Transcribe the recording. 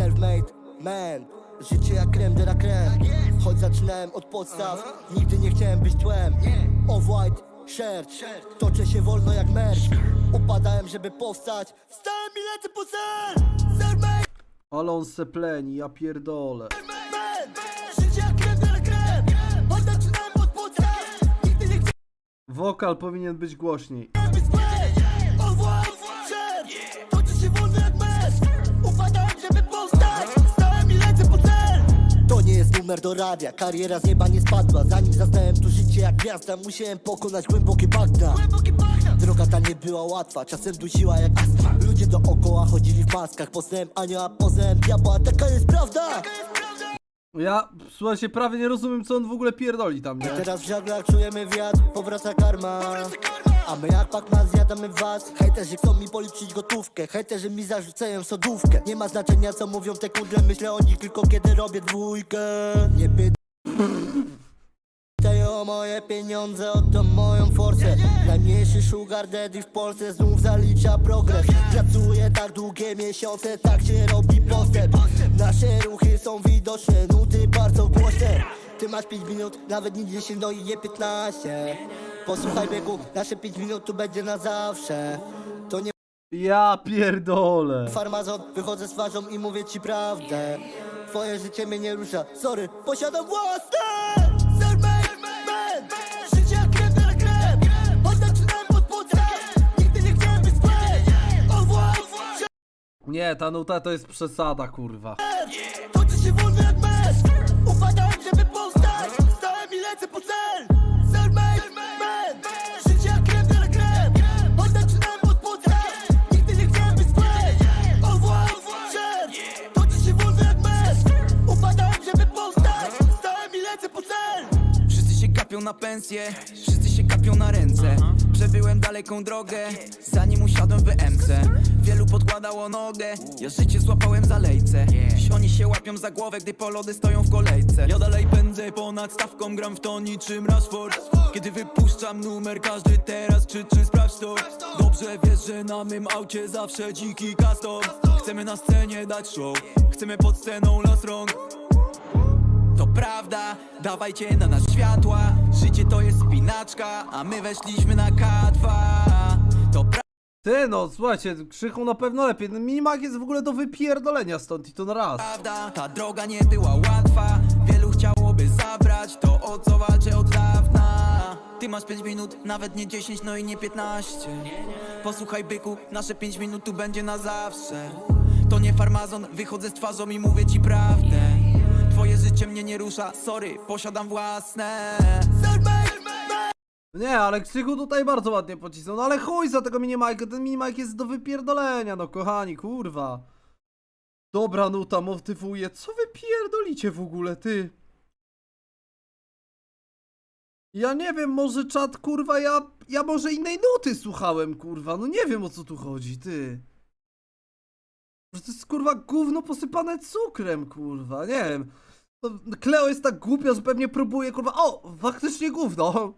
Self-made man. Życie jak krem de la creme. Choć zaczynałem od podstaw Nigdy nie chciałem być tłem. Off-white shirt. Toczę się wolno jak merch. Upadałem żeby powstać. Wstałem i lecę po cel Self-made Ale on se pleni, ja pierdolę. man. Życie jak krem de la creme. Choć zaczynałem od podstaw Nigdy nie chciałem Wokal powinien być głośniej. być tłem. Off-white shirt. Toczę się wolno jak merch numer do radia. Kariera z nieba nie spadła. Zanim zaznałem tu życie jak gwiazda Musiałem pokonać głębokie bagna Droga ta nie była łatwa Czasem dusiła jak astma. Ludzie dookoła chodzili w maskach Poznałem anioła, poznałem diabła. Taka jest prawda. Ja, słuchajcie, prawie nie rozumiem, co on w ogóle pierdoli tam, nie? Teraz w żaglach czujemy wiatr Powraca karma a my jak Pac-Man zjadamy was. Hejterzy chcą mi policzyć gotówkę. Hejterzy mi zarzucają sodówkę. Nie ma znaczenia co mówią te kudle. Myślę o nich tylko kiedy robię dwójkę. Nie pytaj o moje pieniądze Oto moją forsę. Najmniejszy sugar daddy w Polsce Znów zalicza progres. Pracuję tak długie miesiące Tak się robi postęp. Nasze ruchy są widoczne Nuty bardzo głośne. Ty masz 5 minut, nawet nie 10, no i nie 15 Posłuchaj biegu, nasze 5 minut tu będzie na zawsze. To nie Ja pierdolę. farmazon, wychodzę z twarzą i mówię ci prawdę. Twoje życie mnie nie rusza, sorry, posiadam własne. Self-made man, życie jak krem la creme Choć zaczynałem od podstaw, nigdy nie chciałem być Nie, ta nuta to jest przesada, kurwa. Toczy się wolno jak mecz. Upadałem, żeby Gapią na pensję, wszyscy się gapią na ręce. Przebyłem daleką drogę, zanim usiadłem w MC Wielu podkładało nogę, ja życie złapałem za lejce. Dziś oni się łapią za głowę, gdy po lody stoją w kolejce. Ja dalej pędzę ponad stawką, gram w to niczym Rashford. Kiedy wypuszczam numer, każdy teraz krzyczy sprawdź to. Dobrze wiesz, że na mym aucie zawsze dziki custom Chcemy na scenie dać show, chcemy pod sceną las rąk. To prawda, dawajcie na nas światła. Życie to jest spinaczka, a my weszliśmy na K2 To Ty no, słuchajcie, Krzychu na pewno lepiej. Ten minimak jest w ogóle do wypierdolenia stąd i to na raz. prawda, ta droga nie była łatwa. Wielu chciałoby zabrać to, o co walczę od dawna. Ty masz 5 minut, nawet nie 10, no i nie 15 Posłuchaj byku, nasze 5 minut tu będzie na zawsze. To nie farmazon, wychodzę z twarzą i mówię ci prawdę nie rusza, sorry, posiadam własne Nie, ale Krzychu tutaj bardzo ładnie pocisnął. No ale chuj za tego minimajka, ten minimajk jest do wypierdolenia, no kochani, kurwa. Dobra nuta motywuje. Co wy pierdolicie w ogóle, ty? Ja nie wiem, może czat, kurwa, ja, ja może innej nuty słuchałem, kurwa. No nie wiem o co tu chodzi, ty. Że to jest, kurwa, gówno posypane cukrem, kurwa, nie wiem. No, Kleo jest tak głupia, że pewnie próbuje, kurwa, o, faktycznie gówno.